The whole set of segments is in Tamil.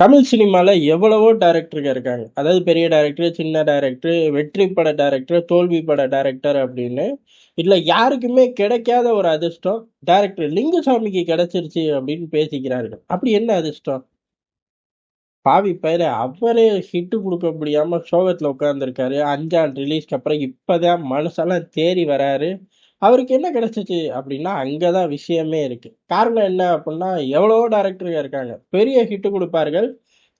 தமிழ் சினிமால எவ்வளவோ டேரக்டருங்க இருக்காங்க. அதாவது பெரிய டேரக்டர் சின்ன டைரக்டர், வெற்றி பட டைரக்டர், தோல்வி பட டைரக்டர் அப்படின்னு. இதில் யாருக்குமே கிடைக்காத ஒரு அதிர்ஷ்டம் டேரக்டர் லிங்குசாமிக்கு கிடைச்சிருச்சு அப்படின்னு பேசிக்கிறார்கள். அப்படி என்ன அதிர்ஷ்டம்? பாவி பயிர அவரே ஹிட்டு குடுக்க முடியாம சோகத்துல உட்கார்ந்திருக்காரு. 5ஆண்டு ரிலீஸ்க்கு அப்புறம் இப்பதான் மனசெல்லாம் தேறி வராரு. அவருக்கு என்ன கிடைச்சிச்சு அப்படின்னா, அங்கே தான் விஷயமே இருக்குது காரணம் என்ன அப்படின்னா, எவ்வளோ டேரக்டருங்க இருக்காங்க. பெரிய ஹிட்டு கொடுப்பார்கள்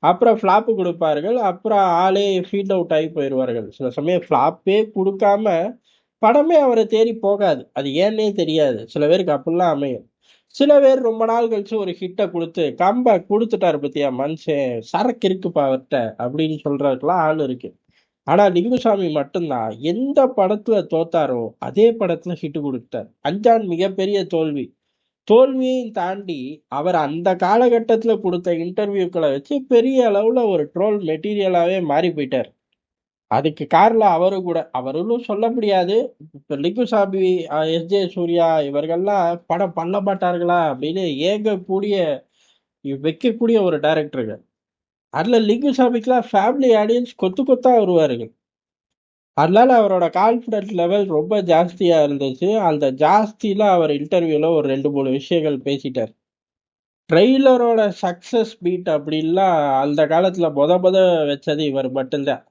அப்புறம் ஃப்ளாப்பு கொடுப்பார்கள் அப்புறம் ஆளே ஃபீல்ட் அவுட் ஆகி போயிடுவார்கள் சில சமயம் ஃப்ளாப்பே கொடுக்காம படமே அவரை தேடி போகாது. அது ஏன்னே தெரியாது. சில பேருக்கு அப்படிலாம் அமையும். சில பேர் ரொம்ப நாள் கழிச்சு ஒரு ஹிட்டை கொடுத்து கம்பை கொடுத்துட்டார் பற்றியா மனுஷன், சரக்கு இருக்குப்பா அவர்கிட்ட அப்படின்னு சொல்றதுக்கெல்லாம் ஆள் இருக்கு. ஆனா லிங்குசாமி மட்டும்தான் எந்த படத்துல தோத்தாரோ, அதே படத்துல ஹிட் கொடுத்தார் அஞ்சான் மிகப்பெரிய தோல்வி. தோல்வியையும் தாண்டி அவர் அந்த காலகட்டத்துல கொடுத்த இன்டர்வியூக்களை வச்சு பெரிய அளவுல ஒரு ட்ரோல் மெட்டீரியலாவே மாறி போயிட்டார் அதுக்கு காரில் அவரு கூட. அவருன்னு சொல்ல முடியாது. இப்போ லிங்குசாமி, எஸ் எஸ்.ஜே. சூர்யா இவர்கள்லாம் படம் பண்ண மாட்டார்களா அப்படின்னு ஏங்கக்கூடிய, வைக்கக்கூடிய ஒரு டைரக்டருங்க. அதுல லிங்குசாமிக்குலாம் ஃபேமிலி ஆடியன்ஸ் கொத்து கொத்தாக வருவார்கள். அதனால அவரோட கான்ஃபிடென்ட் லெவல் ரொம்ப ஜாஸ்தியாக இருந்துச்சு. அந்த ஜாஸ்தியில் அவர் இன்டர்வியூவில் ஒரு 2, 3 விஷயங்கள் பேசிட்டார் ட்ரெய்லரோட சக்ஸஸ் பீட் அப்படின்லாம் அந்த காலத்தில் மொத மொத வச்சது இவர் மட்டும் தான்.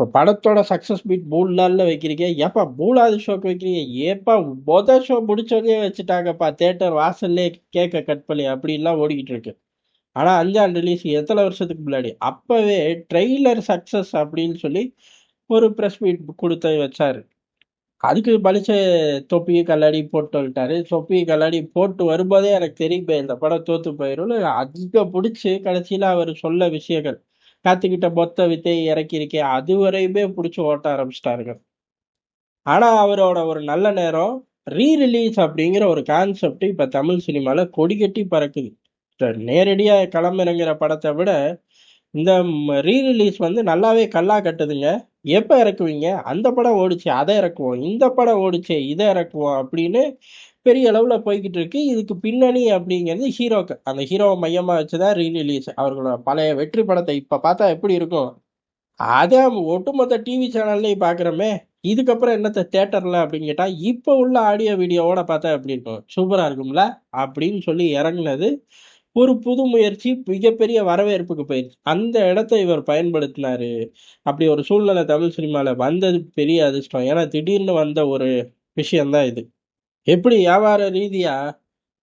படத்தோட சக்ஸஸ் பீட் மூணு நாளில் வைக்கிறீங்க. ஏப்பா மூணாவது ஷோக்கு வைக்கிறீங்க. ஏப்பா மொத ஷோ முடிச்சோடனே வச்சுட்டாங்கப்பா. தேட்டர் வாசல்லே கேட்க கட் பண்ணி அப்படின்லாம் ஓடிக்கிட்டு இருக்கு. ஆனால் அஞ்சான் ரிலீஸ் எத்தனை வருஷத்துக்கு முன்னாடி. அப்போவே ட்ரெய்லர் சக்ஸஸ் அப்படின்னு சொல்லி ஒரு ப்ரெஸ் மீட் கொடுத்து வச்சார் அதுக்கு பளிச்ச தொப்பியும் கல்லாடி போட்டு வந்துட்டாரு. தொப்பியும் கல்லாடி போட்டு வரும்போதே எனக்கு தெரியுமே இந்த படம் தோத்து போயிரும்னு அதிக பிடிச்சி கடைசியில் அவர் சொல்ல விஷயங்கள். "காத்துக்கிட்ட மொத்த வித்தையை இறக்கியிருக்கேன்" அதுவரையுமே பிடிச்சி ஓட்ட ஆரம்பிச்சிட்டாருங்க ஆனால் அவரோட ஒரு நல்ல நேரம், ரீ ரிலீஸ் அப்படிங்கிற ஒரு கான்செப்ட் இப்போ தமிழ் சினிமால கொடிகட்டி பறக்குது. நேரடியாக களமிறங்குற படத்தை விட, இந்த ரீரிலீஸ் ரீ ரிலீஸ் வந்து நல்லாவே கல்லா கட்டுதுங்க. எப்போ இறக்குவீங்க? அந்த படம் ஓடிச்சு அதை இறக்குவோம். இந்த படம் ஓடிச்சு இதை இறக்குவோம் அப்படின்னு பெரிய அளவில் போய்கிட்டு இருக்கு. இதுக்கு பின்னணி அப்படிங்கிறது ஹீரோக்கு அந்த ஹீரோவை மையமாக வச்சு தான் ரீ ரிலீஸ். அவர்களோட பழைய வெற்றி படத்தை இப்போ பார்த்தா எப்படி இருக்கும்? அதே ஒட்டுமொத்த டிவி சேனல்லையும் பார்க்குறோமே. இதுக்கப்புறம் என்னத்த தேட்டரில் அப்படின்னு கேட்டால் இப்போ உள்ள ஆடியோ வீடியோவோட பார்த்தா எப்படி இருக்கும்? சூப்பராக இருக்கும்ல? அப்படின்னு சொல்லி இறங்குனது, ஒரு புது முயற்சி மிகப்பெரிய வரவேற்புக்கு போயிடுச்சு அந்த இடத்த இவர் பயன்படுத்தினாரு. அப்படி ஒரு சூழ்நிலை தமிழ் சினிமாவில் வந்தது பெரிய அதிர்ஷ்டம். ஏன்னா திடீர்னு வந்த ஒரு விஷயந்தான் இது. எப்படி வியாபார ரீதியா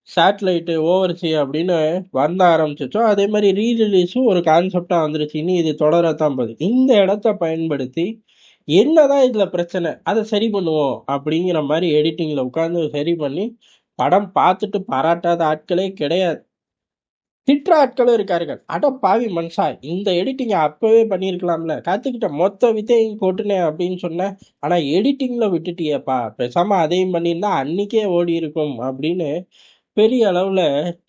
சேட்டலைட்டு ஓவர்சி அப்படின்னு வந்த ஆரம்பிச்சிச்சோ அதே மாதிரி ரீரிலீஸும் ஒரு கான்செப்டாக வந்துருச்சு. இனி இது தொடரத்தான் போகுது. இந்த இடத்த பயன்படுத்தி, என்னதான் இதில் பிரச்சனை? அதை சரி பண்ணுவோம் அப்படிங்கிற மாதிரி எடிட்டிங்கில் உட்காந்து சரி பண்ணி, படம் பார்த்துட்டு பாராட்டாத ஆட்களே கிடையாது. திட்டுற ஆட்களும் இருக்கார்கள். அட பாவி மனுஷா! இந்த எடிட்டிங் அப்பவே பண்ணியிருக்கலாம்ல. "காத்துக்கிட்ட மொத்த வித்தையும் போட்டுனேன் அப்படின்னு சொன்னேன் ஆனா எடிட்டிங்ல விட்டுட்டியேப்பா. பேசாம அதையும் பண்ணியிருந்தா அன்னைக்கே ஓடி இருக்கும் அப்படின்னு பெரிய அளவில்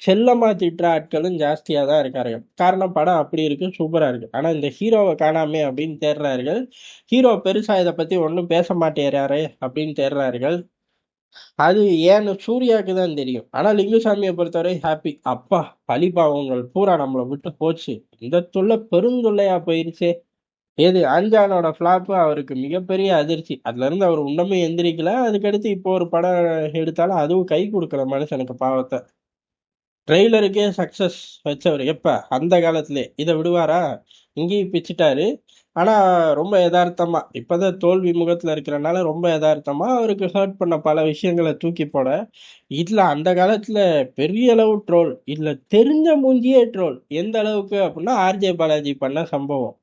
செல்லமாக திட்டுற ஆட்களும் ஜாஸ்தியாக தான் இருக்கார்கள். காரணம் படம் அப்படி இருக்கு, சூப்பராக இருக்கு. ஆனால் இந்த ஹீரோவை காணாமே அப்படின்னு தேடுறார்கள். ஹீரோ பெருசாக இதை பற்றி ஒன்றும் பேச மாட்டேறாரு அப்படின்னு தேடுறார்கள். அது ஏன்னு சூர்யாவுக்கு தான் தெரியும். ஆனா லிங்குசாமியை பொறுத்தவரை ஹாப்பி. அப்பா! பழி பாவங்கள் பூரா நம்மளை விட்டு போச்சு. இந்த தொல்லை பெருந்தொல்லையா போயிருச்சே. எது அஞ்சானோட ஃப்ளாப் அவருக்கு மிகப்பெரிய அதிர்ச்சி. அதுல இருந்து அவர் இன்னமும் எந்திரிக்கல. அதுக்கடுத்து இப்போ ஒரு படம் எடுத்தாலும் அதுவும் கை கொடுக்கல மனுஷனுக்கு பாவத்தை ட்ரெய்லருக்கே சக்ஸஸ் வச்சவர் எப்ப? அந்த காலத்திலே. இதை விடுவாரா? இங்கேயும் பிச்சுட்டாரு. ஆனா ரொம்ப எதார்த்தமா, இப்பதான் தோல்வி முகத்துல இருக்கிறனால ரொம்ப எதார்த்தமா அவருக்கு ஹர்ட் பண்ண பல விஷயங்களை தூக்கி போட, இதில் அந்த காலத்தில் பெரிய அளவு ட்ரோல். இதில் தெரிஞ்ச மூஞ்சியே ட்ரோல். எந்த அளவுக்கு அப்படின்னா, ஆர்.ஜே. பாலாஜி பண்ண சம்பவம்.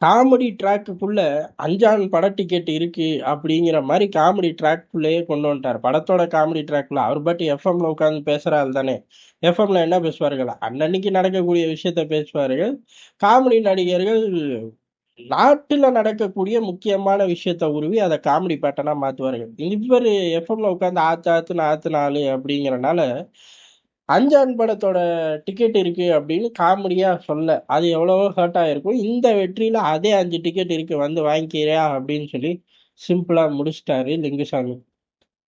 காமெடி ட்ராக்குக்குள்ள அஞ்சான் பட டிக்கெட் இருக்கு அப்படிங்கிற மாதிரி காமெடி ட்ராக்குள்ளேயே கொண்டு வந்துட்டாரு. படத்தோட காமெடி ட்ராக்ல அவர் பாட்டு எஃப்எம்ல உட்காந்து பேசுறாள் தானே. எஃப்எம்ல என்ன பேசுவார்கள்? அன்னன்னைக்கு நடக்கக்கூடிய விஷயத்த பேசுவார்கள். காமெடி நடிகர்கள் நாட்டுல நடக்கக்கூடிய முக்கியமான விஷயத்த உருவி அதை காமெடி பேட்டனா மாத்துவார்கள். இவர் எஃப்எம்ல உட்காந்து ஆத்து ஆத்துன்னு ஆத்துன நாலு அப்படிங்கிறனால, அஞ்சான் படத்தோட டிக்கெட் இருக்கு அப்படின்னு காமெடியா சொல்ல, அது எவ்வளவோ ஹர்ட் ஆயிருக்கும். இந்த வெற்றியில அதே அஞ்சு டிக்கெட் இருக்கு வந்து வாங்கிக்கிறியா அப்படின்னு சொல்லி சிம்பிளா முடிச்சிட்டாரு லிங்குசாமி.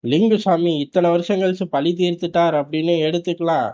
லிங்குசாமி இத்தனை வருஷம் கழிச்சு பழி தீர்த்துட்டார் அப்படின்னு எடுத்துக்கலாம்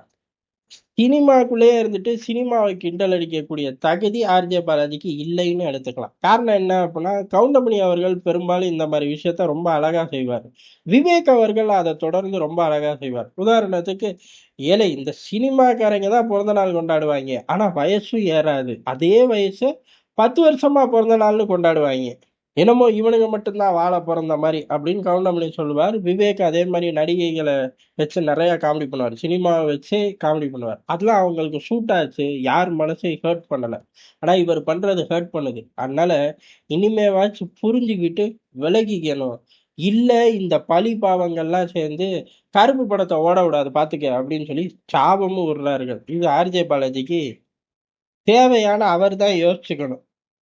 சினிமாக்குள்ளேயே இருந்துட்டு சினிமாவை கிண்டல் அடிக்கக்கூடிய தகுதி ஆர்ஜே பாலாஜிக்கு இல்லைன்னு எடுத்துக்கலாம். காரணம் என்ன அப்படின்னா கவுண்டமணி அவர்கள் பெரும்பாலும் இந்த மாதிரி விஷயத்த ரொம்ப அழகா செய்வார். விவேக் அவர்கள் அதை தொடர்ந்து ரொம்ப அழகா செய்வார். உதாரணத்துக்கு ஏழை இந்த சினிமாக்காரங்க தான் பிறந்த நாள் கொண்டாடுவாங்க. ஆனா வயசும் ஏறாது. அதே வயசு பத்து வருஷமா பிறந்த நாள்னு கொண்டாடுவாங்க. என்னமோ இவனுங்க மட்டும்தான் வாழ பிறந்த மாதிரி அப்படின்னு கவுண்டமணி சொல்லுவார். விவேக் அதே மாதிரி நடிகைகளை வச்சு நிறைய காமெடி பண்ணுவார். சினிமாவை வச்சே காமெடி பண்ணுவார். அதெல்லாம் அவங்களுக்கு சூட் ஆச்சு. யார் மனசையும் ஹர்ட் பண்ணல. ஆனா இவர் பண்றது ஹர்ட் பண்ணுது. அதனால இனிமேவாச்சும் புரிஞ்சுக்கிட்டு விலகிக்கணும். இல்ல இந்த பழி பாவங்கள்லாம் சேர்ந்து கருப்பு படத்தை ஓட விடாது பாத்துக்க அப்படின்னு சொல்லி சாபமும் விடுறார்கள். இது ஆர்ஜே பாலாஜிக்கு தேவையான அவர் தான் யோசிச்சுக்கணும்.